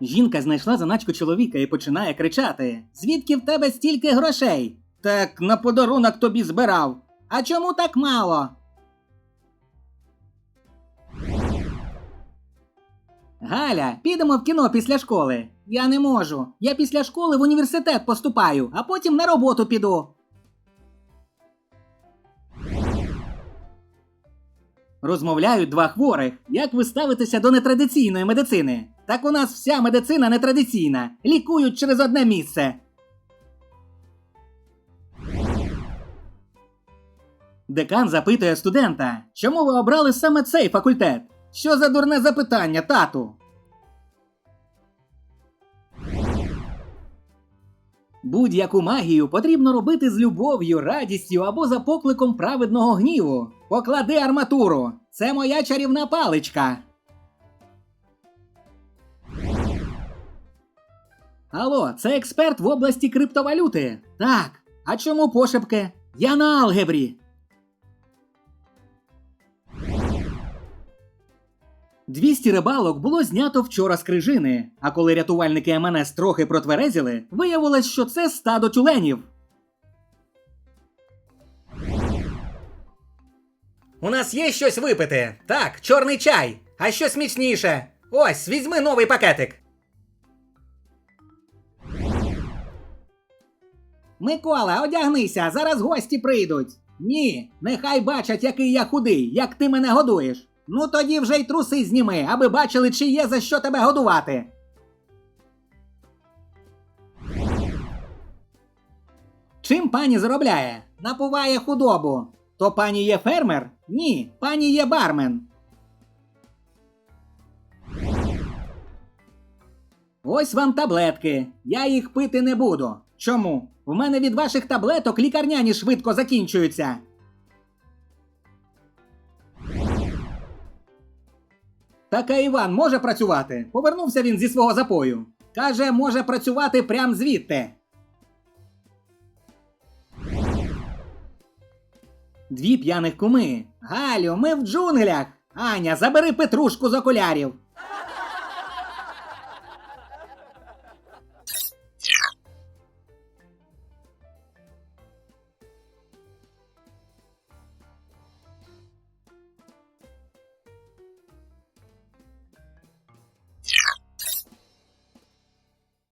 Жінка знайшла заначку чоловіка і починає кричати: Звідки в тебе стільки грошей? Так на подарунок тобі збирав. А чому так мало? Галя, підемо в кіно після школи. Я не можу. Я після школи в університет поступаю, а потім на роботу піду. Розмовляють два хворих. Як ви ставитеся до нетрадиційної медицини? Так у нас вся медицина нетрадиційна. Лікують через одне місце. Декан запитує студента, чому ви обрали саме цей факультет? Що за дурне запитання, тату? Будь-яку магію потрібно робити з любов'ю, радістю або за покликом праведного гніву. Поклади арматуру. Це моя чарівна паличка. Алло, це експерт в області криптовалюти. Так. А чому пошепки? Я на алгебрі. Двісті рибалок було знято вчора з крижини, а коли рятувальники МНС трохи протверезіли, виявилось, що це стадо тюленів. У нас є щось випити. Так, чорний чай. А що смачніше? Ось, візьми новий пакетик. Микола, одягнися, зараз гості прийдуть. Ні, нехай бачать, який я худий, як ти мене годуєш. Ну тоді вже й труси зніми, аби бачили, чи є за що тебе годувати. Чим пані заробляє? Напуває худобу. То пані є фермер? Ні, пані є бармен. Ось вам таблетки. Я їх пити не буду. Чому? В мене від ваших таблеток лікарняні швидко закінчуються. Так а Іван може працювати. Повернувся він зі свого запою. Каже, може працювати прям звідти. Дві п'яних куми. Галю, ми в джунглях. Аня, забери петрушку з окулярів.